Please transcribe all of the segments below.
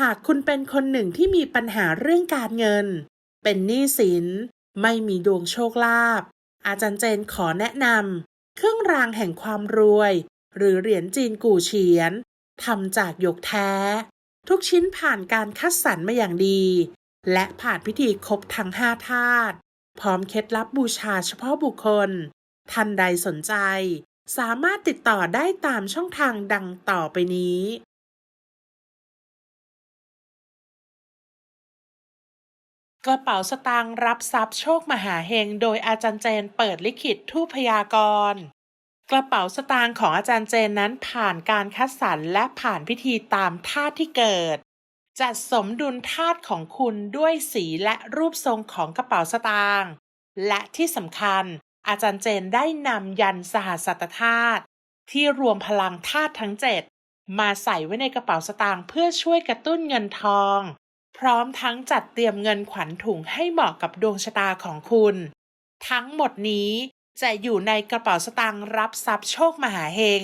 หากคุณเป็นคนหนึ่งที่มีปัญหาเรื่องการเงิน เป็นหนี้สิน ไม่มีดวงโชคลาภ อาจารย์เจนขอแนะนำเครื่องรางแห่งความรวย หรือเหรียญจีนกู่เฉียนทำจากหยกแท้ ทุกชิ้นผ่านการคัดสรรมาอย่างดี และผ่านพิธีครบทั้งห้าธาตุพร้อมเคล็ดลับบูชาเฉพาะบุคคล ท่านใดสนใจ สามารถติดต่อได้ตามช่องทางดังต่อไปนี้ กระเป๋าสตางค์รับทรัพย์โชคมหาเฮงโดยอาจารย์เจนเปิดลิขิตทูพยากรณ์กระเป๋าสตางค์ของอาจารย์เจนนั้นผ่านการคัดสรรและผ่านพิธีตามธาตุที่เกิด จัดสมดุลธาตุของคุณด้วยสีและรูปทรงของกระเป๋าสตางค์และที่สำคัญ อาจารย์เจนได้นำยันสหัสตธาตุที่รวมพลังธาตุทั้งเจ็ดมาใส่ไว้ในกระเป๋าสตางค์เพื่อช่วยกระตุ้นเงินทอง พร้อมทั้งจัดเตรียมเงินขวัญถุงให้เหมาะกับดวงชะตาของคุณ ทั้งหมดนี้จะอยู่ในกระเป๋าสตางค์รับทรัพย์โชคมหาเฮง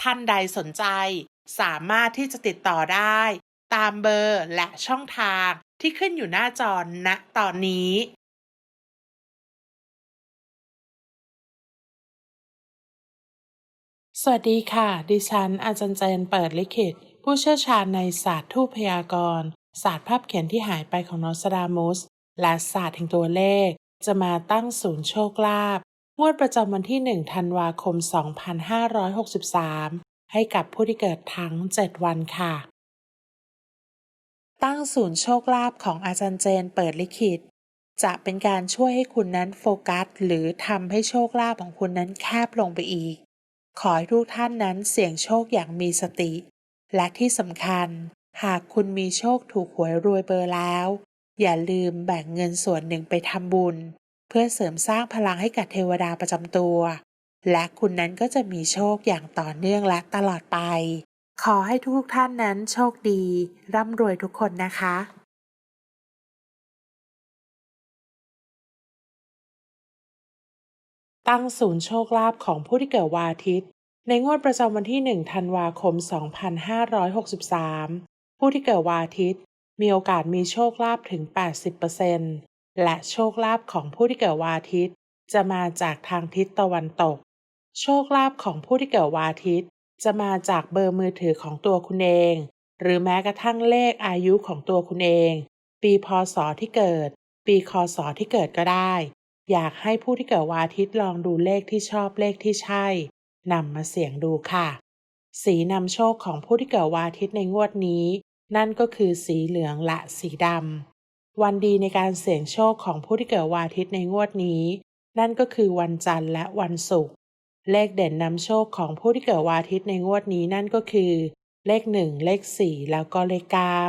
ท่านใดสนใจสามารถที่จะติดต่อได้ ตามเบอร์และช่องทางที่ขึ้นอยู่หน้าจอณตอนนี้สวัสดีค่ะ ดิฉันอาจารย์เจนเปิดลิขิต ผู้เชี่ยวชาญในศาสตร์ทูพยากรณ์ ศาสตร์ภาพเขียนที่หายไปของนอสดามุส และศาสตร์แห่งตัวเลข จะมาตั้งศูนย์โชคลาภงวดประจำวันที่ 1 ธันวาคม 2563 ให้กับผู้ที่เกิดทั้ง 7 วันค่ะ ตั้งศูนย์โชคลาภของอาจารย์เจนเปิดลิขิต จะเป็นการช่วยให้คุณนั้นโฟกัส หรือทำให้โชคลาภของคุณนั้นแคบลงไปอีก ขอให้ทุกท่านนั้นเสี่ยงโชคอย่างมีสติ และที่สำคัญ หากคุณมีโชคถูกหวยรวยเบอร์แล้ว อย่าลืมแบ่งเงินส่วนหนึ่งไปทำบุญ เพื่อเสริมสร้างพลังให้กับเทวดาประจำตัว และคุณนั้นก็จะมีโชคอย่างต่อเนื่องและตลอดไป ขอให้ทุกท่านนั้นโชคดี ร่ำรวยทุกคนนะคะตั้งศูนย์โชคลาภของผู้ที่เกิดวันอาทิตย์ ในงวดประจำวันที่ 1 ธันวาคม 2563 ผู้ที่เกิดวันอาทิตย์ มีโอกาสมีโชคลาภถึง 80%และโชคลาภของผู้ที่เกิดวันอาทิตย์ จะมาจากทางทิศตะวันตก โชคลาภของผู้ที่เกิดวันอาทิตย์ จะมาจากเบอร์มือถือของตัวคุณเอง หรือแม้กระทั่งเลขอายุของตัวคุณเอง ปีพศที่เกิด ปีคศที่เกิดก็ได้ อยากให้ผู้ที่เกิดวันอาทิตย์ลองดูเลขที่ชอบเลขที่ใช่นำมาเสี่ยงดูค่ะ สีนำโชคของผู้ที่เกิดวันอาทิตย์ในงวดนี้ นั่นก็คือสีเหลืองและสีดำ วันดีในการเสี่ยงโชคของผู้ที่เกิดวันอาทิตย์ในงวดนี้ นั่นก็คือวันจันทร์และวันศุกร์ เลขเด่นนำโชคของผู้ที่เกิดวันอาทิตย์ในงวดนี้นั่นก็คือ เลขหนึ่งเลขสี่แล้วก็เลขเก้า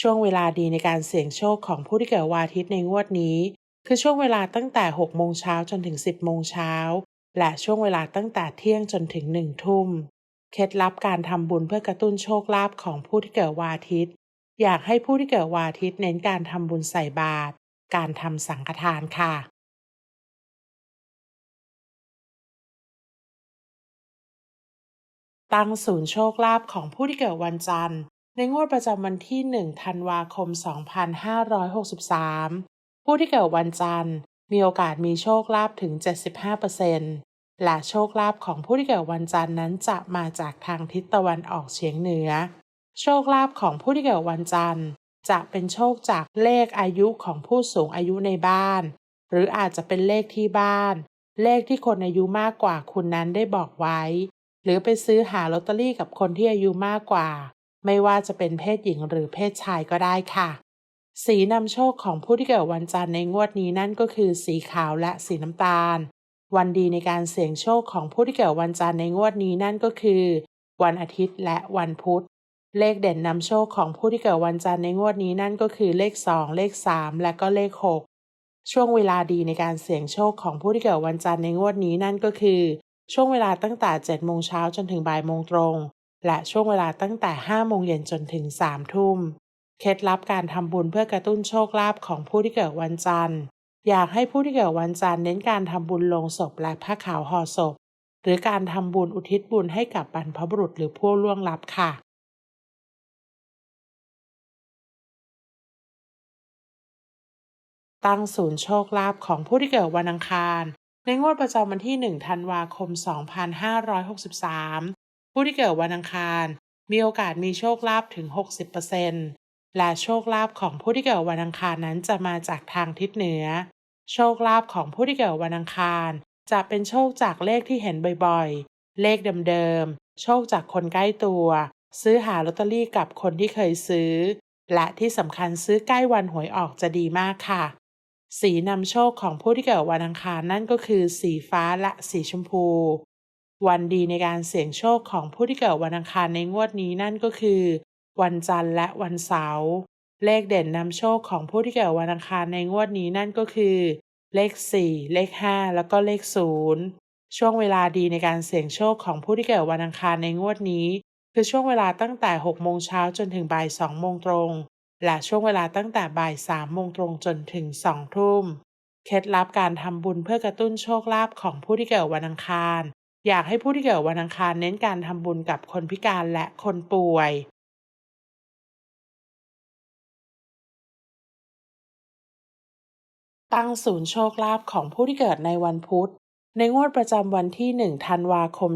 ช่วงเวลาดีในการเสี่ยงโชคของผู้ที่เกิดวันอาทิตย์ในงวดนี้ คือช่วงเวลาตั้งแต่6โมงเช้าจนถึง 10โมงเช้าและช่วงเวลาตั้งแต่เที่ยงจนถึง1ทุ่ม เคล็ดลับการทำบุญเพื่อกระตุ้นโชคลาภของผู้ที่เกิดวันอาทิตย์ อยากให้ผู้ที่เกิดวันอาทิตย์เน้นการทำบุญใส่บาตร การทำสังฆทานค่ะ ตั้งศูนย์โชคลาภของผู้ที่เกิดวันจันทร์ ในงวดประจำวันที่ 1 ธันวาคม 2563 ผู้ที่เกิดวันจันทร์ มีโอกาสมีโชคลาภถึง 75% และโชคลาภของผู้ที่เกิดวันจันทร์นั้นจะมาจากทางทิศตะวันออกเฉียงเหนือ โชคลาภของผู้ที่เกิดวันจันทร์ จะเป็นโชคจากเลขอายุของผู้สูงอายุในบ้าน หรืออาจจะเป็นเลขที่บ้าน เลขที่คนอายุมากกว่าคุณนั้นได้บอกไว้ หรือไปซื้อหาลอตเตอรี่กับคนที่อายุมากกว่า ไม่ว่าจะเป็นเพศหญิงหรือเพศชายก็ได้ค่ะ สีนำโชคของผู้ที่เกิดวันจันทร์ในงวดนี้นั่นก็คือสีขาวและสีน้ำตาล วันดีในการเสี่ยงโชคของผู้ที่เกิดวันจันทร์ในงวดนี้นั่นก็คือ วันอาทิตย์และวันพุธ เลขเด่นนำโชคของผู้ที่เกิดวันจันทร์ในงวดนี้นั่นก็คือเลข 2 เลข 3 และก็เลข 6 ช่วงเวลาดีในการเสี่ยงโชคของผู้ที่เกิดวันจันทร์ในงวดนี้นั่นก็คือ ช่วงเวลาตั้งแต่7โมงเช้าจนถึงบ่ายโมงตรง และช่วงเวลาตั้งแต่5โมงเย็นจนถึง3ทุ่มเคล็ดลับการทำบุญเพื่อกระตุ้นโชคลาภของผู้ที่เกิดวันจันทร์ อยากให้ผู้ที่เกิดวันจันทร์เน้นการทำบุญลงศพและผ้าขาวห่อศพ หรือการทำบุญอุทิศบุญให้กับบรรพบุรุษหรือผู้ล่วงลับค่ะตั้งศูนย์โชคลาภของผู้ที่เกิดวันอังคาร ในงวดประจำวันที่ 1 ธันวาคม 2563 ผู้ที่เกิดวันอังคาร มีโอกาสมีโชคลาภถึง 60%และโชคลาภของผู้ที่เกิดวันอังคารนั้นจะมาจากทางทิศเหนือ โชคลาภของผู้ที่เกิดวันอังคาร จะเป็นโชคจากเลขที่เห็นบ่อยๆ เลขเดิมๆ โชคจากคนใกล้ตัว ซื้อหาลอตเตอรี่กับคนที่เคยซื้อ และที่สำคัญซื้อใกล้วันหวยออกจะดีมากค่ะ สีนำโชคของผู้ที่เกิดวันอังคารนั่นก็คือสีฟ้าและสีชมพู วันดีในการเสี่ยงโชคของผู้ที่เกิดวันอังคารในงวดนี้นั่นก็คือ วันจันทร์และวันเสาร์ เลขเด่นนำโชคของผู้ที่เกิดวันอังคารในงวดนี้นั่นก็คือ เลข 4 เลข 5 แล้วก็เลข 0 ช่วงเวลาดีในการเสี่ยงโชคของผู้ที่เกิดวันอังคารในงวดนี้ คือช่วงเวลาตั้งแต่ 6 โมงเช้าจนถึงบ่าย 2 โมงตรง และช่วงเวลาตั้งแต่บ่าย 3 โมงตรงจนถึง 2 ทุ่ม เคล็ดลับการทำบุญเพื่อกระตุ้นโชคลาภของผู้ที่เกิดวันอังคาร อยากให้ผู้ที่เกิดวันอังคารเน้นการทำบุญกับคนพิการและคนป่วย ตั้งศูนย์โชคลาภของผู้ที่เกิดในวันพุธ ในงวดประจำวันที่ 1 ธันวาคม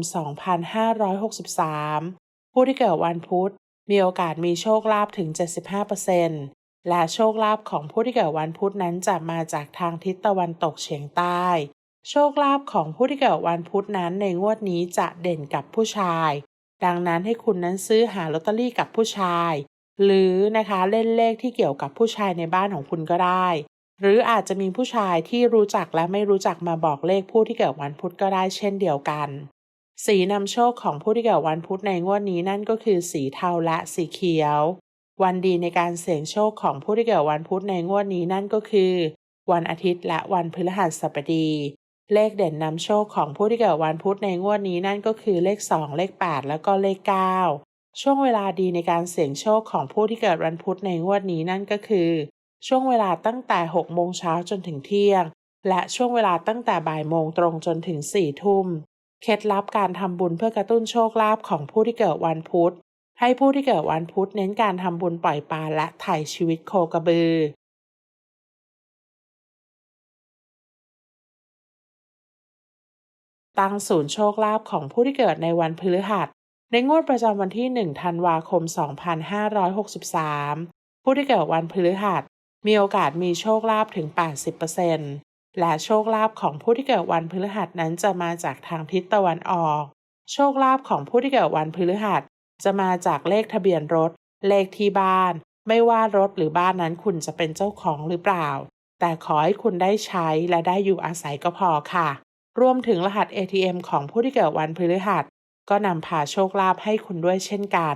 2563 ผู้ที่เกิดวันพุธ มีโอกาสมีโชคลาภถึง 75%และโชคลาภของผู้ที่เกิดวันพุธนั้นจะมาจากทางทิศตะวันตกเฉียงใต้ โชคลาภของผู้ที่เกิดวันพุธนั้นในงวดนี้จะเด่นกับผู้ชาย ดังนั้นให้คุณนั้นซื้อหาลอตเตอรี่กับผู้ชาย หรือนะคะเล่นเลขที่เกี่ยวกับผู้ชายในบ้านของคุณก็ได้ หรืออาจจะมีผู้ชายที่รู้จักและไม่รู้จักมาบอกเลขผู้ที่เกิดวันพุธก็ได้เช่นเดียวกัน สีนำโชคของผู้ที่เกิดวันพุธในงวดนี้นั่นก็คือสีเทาและสีเขียว วันดีในการเสี่ยงโชคของผู้ที่เกิดวันพุธในงวดนี้นั่นก็คือ วันอาทิตย์และวันพฤหัสบดี เลขเด่นนำโชคของผู้ที่เกิดวันพุธในงวดนี้นั่นก็คือเลข 2 เลข 8 แล้วก็เลข 9 ช่วงเวลาดีในการเสี่ยงโชคของผู้ที่เกิดวันพุธในงวดนี้นั่นก็คือ ช่วงเวลาตั้งแต่ 6 โมงเช้าจนถึงเที่ยง และช่วงเวลาตั้งแต่บ่ายโมงตรงจนถึง 4 ทุ่ม เคล็ดลับการทำบุญเพื่อกระตุ้นโชคลาภของผู้ที่เกิดวันพุธ ให้ผู้ที่เกิดวันพุธเน้นการทำบุญปล่อยปลาและไถ่ชีวิตโคกระบือ ตั้งศูนย์โชคลาภของผู้ที่เกิดในวันพฤหัส ในงวดประจำวันที่ 1 ธันวาคม 2563ผู้ที่เกิดวันพฤหัส มีโอกาสมีโชคลาภถึง 80%และโชคลาภของผู้ที่เกิดวันพฤหัสนั้นจะมาจากทางทิศตะวันออก โชคลาภของผู้ที่เกิดวันพฤหัสจะมาจากเลขทะเบียนรถ เลขที่บ้าน ไม่ว่ารถหรือบ้านนั้นคุณจะเป็นเจ้าของหรือเปล่า แต่ขอให้คุณได้ใช้และได้อยู่อาศัยก็พอค่ะ รวมถึงรหัส ATM ของผู้ที่เกิดวันพฤหัส ก็นำพาโชคลาภให้คุณด้วยเช่นกัน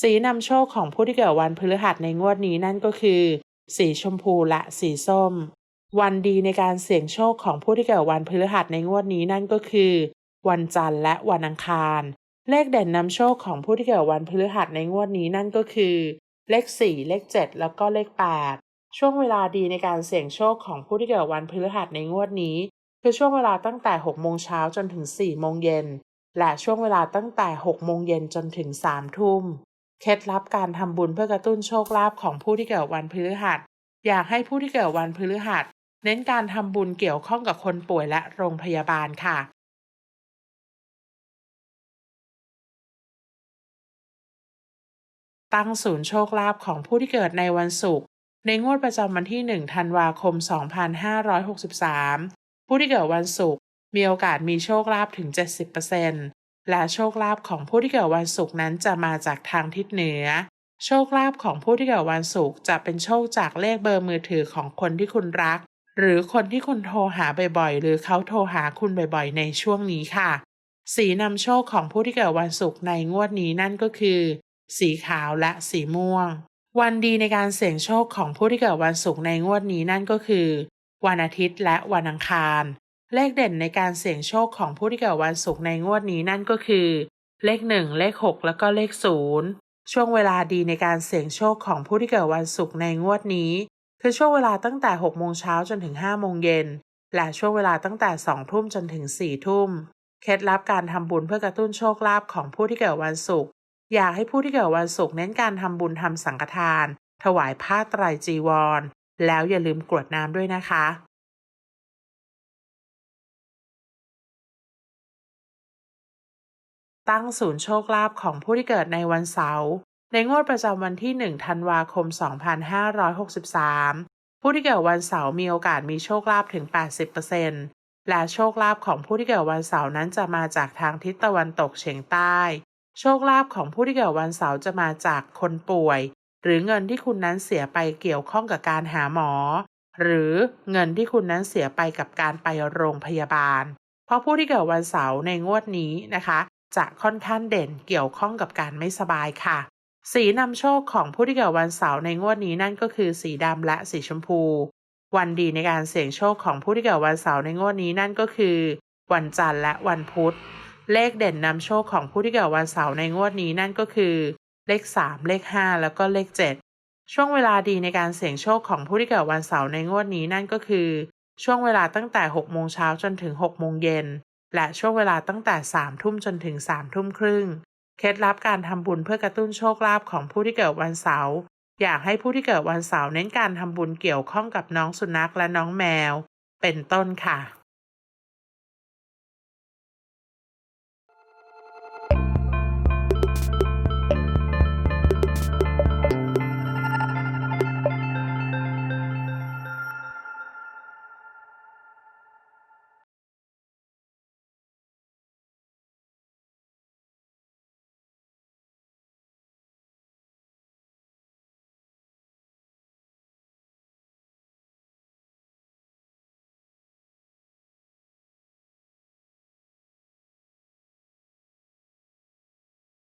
สีนำโชคของผู้ที่เกิดวันพฤหัสในงวดนี้นั่นก็คือ สีชมพูและสีส้ม วันดีในการเสี่ยงโชคของผู้ที่เกิดวันพฤหัสในงวดนี้นั่นก็คือ วันจันทร์และวันอังคาร เลขเด่นนำโชคของผู้ที่เกิดวันพฤหัสในงวดนี้นั่นก็คือ เลข 4 เลข 7 แล้วก็เลข 8 ช่วงเวลาดีในการเสี่ยงโชคของผู้ที่เกิดวันพฤหัสในงวดนี้ คือช่วงเวลาตั้งแต่6โมงเช้าจนถึง4โมงเย็นและช่วงเวลาตั้งแต่6โมงเย็นจนถึง3ทุ่ม เคล็ดลับการทำบุญเพื่อกระตุ้นโชคลาภของผู้ที่เกิดวันพฤหัส อยากให้ผู้ที่เกิดวันพฤหัส เน้นการทำบุญเกี่ยวข้องกับคนป่วยและโรงพยาบาลค่ะตั้งศูนย์โชคลาภของผู้ที่เกิดในวันศุกร์ในงวดประจำวันที่ 1 ธันวาคม 2563 ผู้ที่เกิดวันศุกร์มีโอกาสมีโชคลาภถึง 70% และโชคลาภของผู้ที่เกิดวันศุกร์นั้นจะมาจากทางทิศเหนือ โชคลาภของผู้ที่เกิดวันศุกร์จะเป็นโชคจากเลขเบอร์มือถือของคนที่คุณรัก หรือคนที่คุณโทรหาบ่อยๆ หรือเขาโทรหาคุณบ่อยๆ ในช่วงนี้ค่ะ สีนำโชคของผู้ที่เกิดวันศุกร์ในงวดนี้นั่นก็คือ สีขาวและสีม่วง วันดีในการเสี่ยงโชคของผู้ที่เกิดวันศุกร์ในงวดนี้นั่นก็คือ วันอาทิตย์และวันอังคาร เลขเด่นในการเสี่ยงโชคของผู้ที่เกิดวันศุกร์ในงวดนี้นั่นก็คือ เลข1เลข6แล้วก็เลข0ช่วงเวลาดีในการเสี่ยงโชคของผู้ที่เกิดวันศุกร์ในงวดนี้ คือช่วงเวลาตั้งแต่6โมงเช้าจนถึง5โมงเย็นและช่วงเวลาตั้งแต่2ทุ่มจนถึง4ทุ่มเคล็ดลับการทำบุญเพื่อกระตุ้นโชคลาภของผู้ที่เกิดวันศุกร์อยากให้ผู้ที่เกิดวันศุกร์เน้นการทำบุญทำสังฆทาน ถวายผ้าไตรจีวร แล้วอย่าลืมกรวดน้ำด้วยนะคะ ตั้งศูนย์โชคลาภของผู้ที่เกิดในวันเสาร์ในงวดประจำวันที่ 1 ธันวาคม 2563 ผู้ที่เกิดวันเสาร์มีโอกาสมีโชคลาภถึง 80%และโชคลาภของผู้ที่เกิดวันเสาร์นั้นจะมาจากทางทิศตะวันตกเฉียงใต้ โชคลาภของผู้ที่เกิดวันเสาร์จะมาจากคนป่วย หรือเงินที่คุณนั้นเสียไปเกี่ยวข้องกับการหาหมอ หรือเงินที่คุณนั้นเสียไปกับการไปโรงพยาบาล เพราะผู้ที่เกิดวันเสาร์ในงวดนี้นะคะ จะค่อนข้างเด่นเกี่ยวข้องกับการไม่สบายค่ะ สีนำโชคของผู้ที่เกิดวันเสาร์ในงวดนี้นั่นก็คือสีดำและสีชมพู วันดีในการเสี่ยงโชคของผู้ที่เกิดวันเสาร์ในงวดนี้นั่นก็คือ วันจันทร์และวันพุธ เลขเด่นนำโชคของผู้ที่เกิดวันเสาร์ในงวดนี้นั่นก็คือ เลข 3 เลข 5 แล้วก็เลข 7 ช่วงเวลาดีในการเสี่ยงโชคของผู้ที่เกิดวันเสาร์ในงวดนี้นั่นก็คือ ช่วงเวลาตั้งแต่6โมงเช้าจนถึง6โมงเย็น และช่วงเวลาตั้งแต่3ทุ่มจนถึง3ทุ่มครึ่ง เคล็ดลับการทำบุญเพื่อกระตุ้นโชคลาภของผู้ที่เกิดวันเสาร์อยากให้ผู้ที่เกิดวันเสาร์เน้นการทำบุญเกี่ยวข้องกับน้องสุนัขและน้องแมว เป็นต้นค่ะ